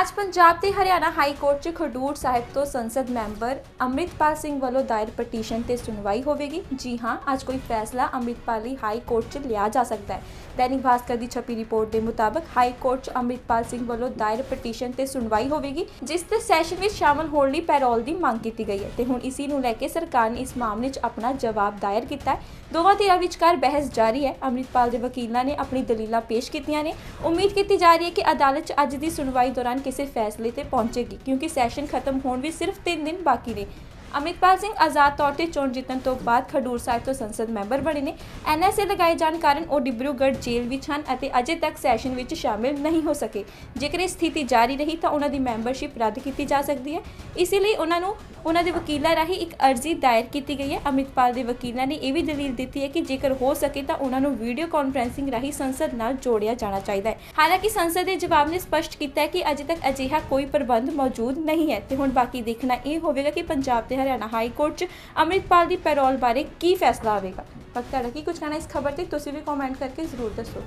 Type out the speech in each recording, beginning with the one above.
ਅੱਜ ਪੰਜਾਬ ਤੇ Haryana high court 'ਚ ਖਡੂਰ ਸਾਹਿਬ ਤੋਂ ਸੰਸਦ ਮੈਂਬਰ ਅੰਮ੍ਰਿਤਪਾਲ ਸਿੰਘ ਵੱਲੋਂ ਦਾਇਰ ਪਟੀਸ਼ਨ ਤੇ ਸੁਣਵਾਈ ਹੋਵੇਗੀ। ਜੀ ਹਾਂ, ਅੱਜ ਕੋਈ ਫੈਸਲਾ ਅੰਮ੍ਰਿਤਪਾਲ ਲਈ ਹਾਈ ਕੋਰਟ 'ਚ ਲਿਆ ਜਾ ਸਕਦਾ ਹੈ। ਦੈਨਿਕ ਭਾਸਕਰ ਦੀ ਛਪੀ ਰਿਪੋਰਟ ਦੇ ਮੁਤਾਬਕ ਹਾਈ ਕੋਰਟ 'ਚ ਅੰਮ੍ਰਿਤਪਾਲ ਸਿੰਘ ਵੱਲੋਂ ਦਾਇਰ ਪਟੀਸ਼ਨ ਤੇ ਸੁਣਵਾਈ ਹੋਵੇਗੀ, ਜਿਸ ਤੇ ਸੈਸ਼ਨ ਵਿੱਚ ਸ਼ਾਮਲ ਹੋਣ ਲਈ ਪੈਰੋਲ ਦੀ ਮੰਗ ਕੀਤੀ ਗਈ ਹੈ। ਤੇ ਹੁਣ ਇਸੀ ਨੂੰ ਲੈ ਕੇ ਸਰਕਾਰ ਨੇ ਇਸ ਮਾਮਲੇ 'ਚ ਆਪਣਾ ਜਵਾਬ ਦਾਇਰ ਕੀਤਾ ਹੈ। ਦੋਵਾਂ ਧਿਰਾਂ ਵਿਚਕਾਰ ਬਹਿਸ ਜਾਰੀ ਹੈ। ਅੰਮ੍ਰਿਤਪਾਲ ਦੇ ਵਕੀਲਾਂ ਨੇ ਆਪਣੀ ਦਲੀਲਾਂ ਪੇਸ਼ ਕੀਤੀਆਂ ਨੇ। ਉਮੀਦ ਕੀਤੀ ਜਾ ਰਹੀ ਹੈ ਕਿ ਅਦਾਲਤ 'ਚ ਅੱਜ ਦੀ ਸੁਣਵਾਈ ਦੌਰਾਨ ਕਿਸੇ ਫੈਸਲੇ ਤੇ ਪਹੁੰਚੇਗੀ ਕਿਉਂਕਿ ਸੈਸ਼ਨ ਖਤਮ ਹੋਣ ਵੀ ਸਿਰਫ 3 ਦਿਨ ਬਾਕੀ ਨੇ। ਅੰਮ੍ਰਿਤਪਾਲ ਸਿੰਘ ਆਜ਼ਾਦ ਤੌਰ ਤੇ ਚੋਣ ਜਿੱਤਣ ਤੋਂ ਬਾਅਦ ਖਡੂਰ ਸਾਹਿਬ ਤੋਂ ਸੰਸਦ ਮੈਂਬਰ ਬਣੇ ਨੇ। ਐਨਐਸਏ ਲਗਾਏ ਜਾਣ ਕਾਰਨ ਉਹ ਡਿਬਰੂਗੜ੍ਹ ਜੇਲ੍ਹ ਵਿੱਚ ਹਨ ਅਤੇ ਅਜੇ ਤੱਕ ਸੈਸ਼ਨ ਵਿੱਚ ਸ਼ਾਮਿਲ ਨਹੀਂ ਹੋ ਸਕੇ। ਜੇਕਰ ਇਹ ਸਥਿਤੀ ਜਾਰੀ ਰਹੀ ਤਾਂ ਉਹਨਾਂ ਦੀ ਮੈਂਬਰਸ਼ਿਪ ਰੱਦ ਕੀਤੀ ਜਾ ਸਕਦੀ ਹੈ। ਇਸੇ ਲਈ ਉਹਨਾਂ ਨੂੰ ਉਹਨਾਂ ਦੇ ਵਕੀਲਾਂ ਰਾਹੀਂ ਇੱਕ ਅਰਜ਼ੀ ਦਾਇਰ ਕੀਤੀ ਗਈ ਹੈ। ਅੰਮ੍ਰਿਤਪਾਲ ਦੇ ਵਕੀਲਾਂ ਨੇ ਇਹ ਵੀ ਦਲੀਲ ਦਿੱਤੀ ਹੈ ਕਿ ਜੇਕਰ ਹੋ ਸਕੇ ਤਾਂ ਉਹਨਾਂ ਨੂੰ ਵੀਡੀਓ ਕਾਨਫਰੈਂਸਿੰਗ ਰਾਹੀਂ ਸੰਸਦ ਨਾਲ ਜੋੜਿਆ ਜਾਣਾ ਚਾਹੀਦਾ ਹੈ। ਹਾਲਾਂਕਿ ਸੰਸਦ ਦੇ ਜਵਾਬ ਨੇ ਸਪਸ਼ਟ ਕੀਤਾ ਹੈ ਕਿ ਅਜੇ ਤੱਕ ਅਜਿਹਾ ਕੋਈ ਪ੍ਰਬੰਧ ਮੌਜੂਦ ਨਹੀਂ ਹੈ ਤੇ ਹੁਣ ਬਾਕੀ ਦੇਖਣਾ ਇਹ ਹੋਵੇਗਾ ਕਿ ਪੰਜਾਬ ਦੇ ਹਰਿਆਣਾ ਹਾਈ ਕੋਰਟ 'ਚ ਅੰਮ੍ਰਿਤਪਾਲ ਦੀ ਪੈਰੋਲ ਬਾਰੇ ਕੀ ਫੈਸਲਾ ਆਵੇਗਾ? ਪਰ ਤੁਹਾਡਾ ਕੀ ਕੁਝ ਕਹਿਣਾ ਇਸ ਖਬਰ ਤੇ? ਤੁਸੀਂ ਵੀ ਕਮੈਂਟ ਕਰਕੇ ਜ਼ਰੂਰ ਦੱਸੋ।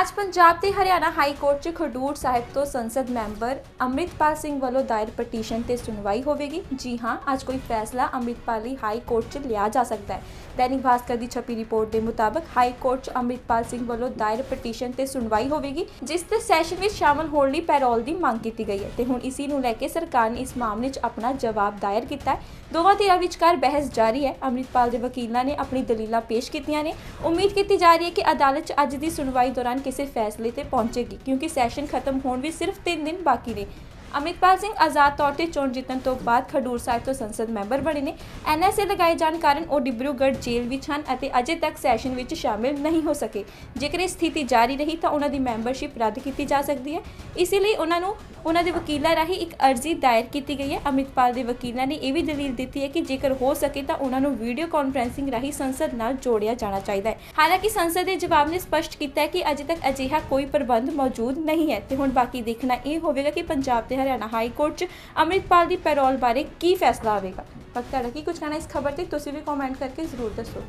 ਅੱਜ ਪੰਜਾਬ ਤੇ ਹਰਿਆਣਾ ਹਾਈ ਕੋਰਟ 'ਚ ਖਡੂਰ ਸਾਹਿਬ ਤੋਂ ਸੰਸਦ ਮੈਂਬਰ ਅੰਮ੍ਰਿਤਪਾਲ ਸਿੰਘ ਵੱਲੋਂ ਦਾਇਰ ਪਟੀਸ਼ਨ ਤੇ ਸੁਣਵਾਈ ਹੋਵੇਗੀ। ਜੀ ਹਾਂ, ਅੱਜ ਕੋਈ ਫੈਸਲਾ ਅੰਮ੍ਰਿਤਪਾਲ ਲਈ ਹਾਈ ਕੋਰਟ 'ਚ ਲਿਆ ਜਾ ਸਕਦਾ ਹੈ। ਦੈਨਿਕ ਭਾਸਕਰ ਦੀ ਛਪੀ ਰਿਪੋਰਟ ਦੇ ਮੁਤਾਬਕ ਹਾਈ ਕੋਰਟ 'ਚ ਅੰਮ੍ਰਿਤਪਾਲ ਸਿੰਘ ਵੱਲੋਂ ਦਾਇਰ ਪਟੀਸ਼ਨ ਤੇ ਸੁਣਵਾਈ ਹੋਵੇਗੀ, ਜਿਸ ਤੇ ਸੈਸ਼ਨ ਵਿੱਚ ਸ਼ਾਮਲ ਹੋਣ ਲਈ ਪੈਰੋਲ ਦੀ ਮੰਗ ਕੀਤੀ ਗਈ ਹੈ। ਤੇ ਹੁਣ ਇਸੀ ਨੂੰ ਲੈ ਕੇ ਸਰਕਾਰ ਨੇ ਇਸ ਮਾਮਲੇ 'ਚ ਆਪਣਾ ਜਵਾਬ ਦਾਇਰ ਕੀਤਾ ਹੈ। ਦੋਵਾਂ ਧਿਰਾਂ ਵਿਚਕਾਰ ਬਹਿਸ ਜਾਰੀ ਹੈ। ਅੰਮ੍ਰਿਤਪਾਲ ਦੇ ਵਕੀਲਾਂ ਨੇ ਆਪਣੀ ਦਲੀਲਾਂ ਪੇਸ਼ ਕੀਤੀਆਂ ਨੇ। ਉਮੀਦ ਕੀਤੀ ਜਾ ਰਹੀ ਹੈ ਕਿ ਅਦਾਲਤ 'ਚ ਅੱਜ ਦੀ ਸੁਣਵਾਈ ਦੌਰਾਨ ਕਿਸੇ ਫੈਸਲੇ ਤੇ ਪਹੁੰਚੇਗੀ ਕਿਉਂਕਿ ਸੈਸ਼ਨ ਖਤਮ ਹੋਣ ਵੀ ਸਿਰਫ 3 ਦਿਨ ਬਾਕੀ ਨੇ। ਅੰਮ੍ਰਿਤਪਾਲ ਸਿੰਘ ਆਜ਼ਾਦ ਤੌਰ ਤੇ ਚੋਣ ਜਿੱਤਣ ਤੋਂ ਬਾਅਦ ਖਡੂਰ ਸਾਹਿਬ ਤੋਂ ਸੰਸਦ ਮੈਂਬਰ ਬਣੇ ਨੇ। ਐਨਐਸਏ ਲਗਾਏ ਜਾਣ ਕਾਰਨ ਉਹ ਡਿਬਰੂਗੜ੍ਹ ਜੇਲ੍ਹ ਵਿੱਚ ਹਨ ਅਤੇ ਅਜੇ ਤੱਕ ਸੈਸ਼ਨ ਵਿੱਚ ਸ਼ਾਮਿਲ ਨਹੀਂ ਹੋ ਸਕੇ। ਜੇਕਰ ਇਹ ਸਥਿਤੀ ਜਾਰੀ ਰਹੀ ਤਾਂ ਉਹਨਾਂ ਦੀ ਮੈਂਬਰਸ਼ਿਪ ਰੱਦ ਕੀਤੀ ਜਾ ਸਕਦੀ ਹੈ। ਇਸੇ ਲਈ ਉਹਨਾਂ ਨੂੰ ਉਹਨਾਂ ਦੇ ਵਕੀਲਾਂ ਰਾਹੀਂ ਇੱਕ ਅਰਜ਼ੀ ਦਾਇਰ ਕੀਤੀ ਗਈ ਹੈ। ਅੰਮ੍ਰਿਤਪਾਲ ਦੇ ਵਕੀਲਾਂ ਨੇ ਇਹ ਵੀ ਦਲੀਲ ਦਿੱਤੀ ਹੈ ਕਿ ਜੇਕਰ ਹੋ ਸਕੇ ਤਾਂ ਉਹਨਾਂ ਨੂੰ ਵੀਡੀਓ ਕਾਨਫਰੈਂਸਿੰਗ ਰਾਹੀਂ ਸੰਸਦ ਨਾਲ ਜੋੜਿਆ ਜਾਣਾ ਚਾਹੀਦਾ ਹੈ। ਹਾਲਾਂਕਿ ਸੰਸਦ ਦੇ ਜਵਾਬ ਨੇ ਸਪਸ਼ਟ ਕੀਤਾ ਹੈ ਕਿ ਅਜੇ ਤੱਕ ਅਜਿਹਾ ਕੋਈ ਪ੍ਰਬੰਧ ਮੌਜੂਦ ਨਹੀਂ ਹੈ ਤੇ ਹੁਣ ਬਾਕੀ ਦੇਖਣਾ ਇਹ ਹੋਵੇਗਾ ਕਿ ਪੰਜਾਬ ਦੇ ਹਰਿਆਣਾ ਹਾਈ ਕੋਰਟ 'ਚ ਅੰਮ੍ਰਿਤਪਾਲ ਦੀ ਪੈਰੋਲ ਬਾਰੇ ਕੀ ਫੈਸਲਾ ਆਵੇਗਾ? ਪਰ ਤੁਹਾਡਾ ਕੀ ਕੁਝ ਕਹਿਣਾ ਇਸ ਖਬਰ ਤੇ? ਤੁਸੀਂ ਵੀ ਕਮੈਂਟ ਕਰਕੇ ਜ਼ਰੂਰ ਦੱਸੋ।